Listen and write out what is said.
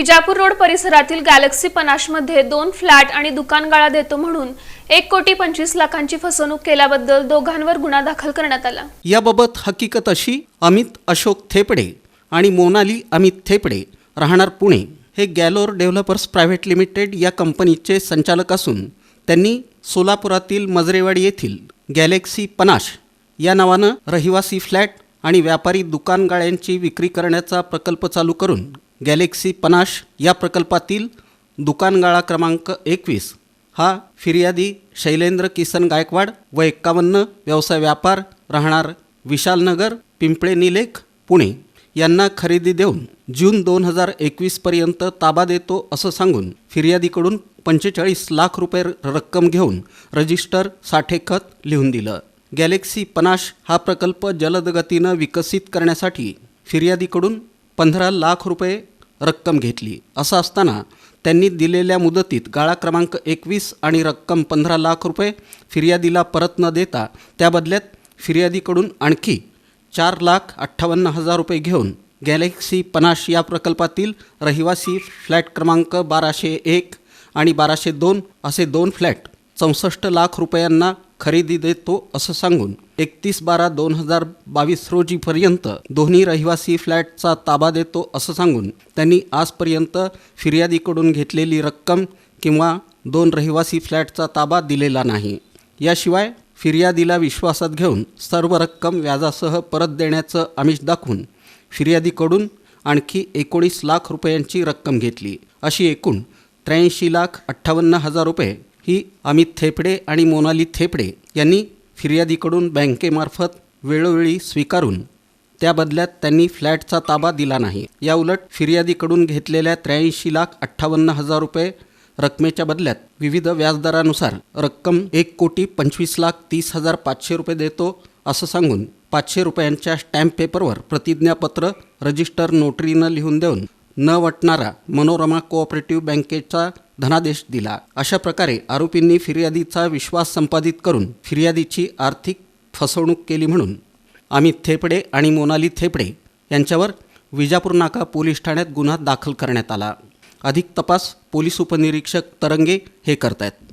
Vijapur road परिसरातील galaxy पनाशमध्ये दोन फ्लॅट आणि दुकानगाळा देतो म्हणून एक कोटी पंचवीस लाखांची फसवणूक केल्याबद्दल दोघांवर गुन्हा दाखल करण्यात आला. याबाबत हकीकत अशी अमित अशोक थेपडे आणि मोनाली अमित थेपडे राहणार पुणे. हे गॅलोर डेव्हलपर्स प्रायव्हेट लिमिटेड या कंपनीचे संचालक असून त्यांनी सोलापुरातील मजरेवाडी येथील गॅलेक्सी पनाश या नावानं रहिवासी फ्लॅट आणि व्यापारी दुकानगाळ्यांची विक्री करण्याचा प्रकल्प चालू करून गॅलेक्सी पनाश या प्रकल्पातील दुकानगाळा क्रमांक एकवीस. हा फिर्यादी शैलेंद्र किसन गायकवाड व एक्कावन्न व्यवसाय व्यापार राहणार विशालनगर पिंपळे निलेख पुणे. यांना खरेदी देऊन जून दोन हजार एकवीसपर्यंत ताबा देतो असं सांगून फिर्यादीकडून पंचेचाळीस लाख रुपये रक्कम घेऊन रजिस्टर साठे खत लिहून दिलं. गॅलेक्सी पनाश हा प्रकल्प जलदगतीनं विकसित करण्यासाठी फिर्यादीकडून पंधरा लाख रुपये रक्कम घेतली. असं असताना त्यांनी दिलेल्या मुदतीत गाळा क्रमांक एकवीस आणि रक्कम पंधरा लाख रुपये फिर्यादीला परत न देता त्या बदल्यात फिर्यादीकडून आणखी चार लाख अठ्ठावन्न हजार रुपये घेऊन गॅलेक्सी पनाश या प्रकल्पातील रहिवासी फ्लॅट क्रमांक बाराशे एक आणि बाराशे दोन असे दोन फ्लॅट चौसष्ट लाख रुपयांना खरेदी देतो असं सांगून एकतीस बारा दोन हजार बावीस रोजीपर्यंत दोन्ही रहिवासी फ्लॅटचा ताबा देतो असं सांगून त्यांनी आजपर्यंत फिर्यादीकडून घेतलेली रक्कम किंवा दोन रहिवासी फ्लॅटचा ताबा दिलेला नाही. याशिवाय फिर्यादीला विश्वासात घेऊन सर्व रक्कम व्याजासह परत देण्याचं आमिष दाखवून फिर्यादीकडून आणखी एकोणीस लाख रुपयांची रक्कम घेतली. अशी एकूण त्र्याऐंशी लाख अठ्ठावन्न हजार रुपये ही अमित थेपडे आणि मोनाली थेपडे यांनी फिर्यादीकडून बँकेमार्फत वेळोवेळी स्वीकारून त्या बदल्यात त्यांनी फ्लॅटचा ताबा दिला नाही. याउलट फिर्यादीकडून घेतलेल्या त्र्याऐंशी लाख अठ्ठावन्न हजार रुपये रकमेच्या बदल्यात विविध व्याजदरानुसार रक्कम एक कोटी पंचवीस लाख तीस हजार पाचशे रुपये देतो असं सांगून पाचशे रुपयांच्या स्टॅम्प पेपरवर प्रतिज्ञापत्र रजिस्टर नोटरीनं लिहून देऊन न वटणारा मनोरमा कोऑपरेटिव्ह बँकेचा धनादेश दिला. अशा प्रकारे आरोपींनी फिर्यादीचा विश्वास संपादित करून फिर्यादीची आर्थिक फसवणूक केली म्हणून अमित थेपडे आणि मोनाली थेपडे यांच्यावर विजापूर नाका पोलीस ठाण्यात गुन्हा दाखल करण्यात आला. अधिक तपास पोलीस उपनिरीक्षक तरंगे हे करतायत.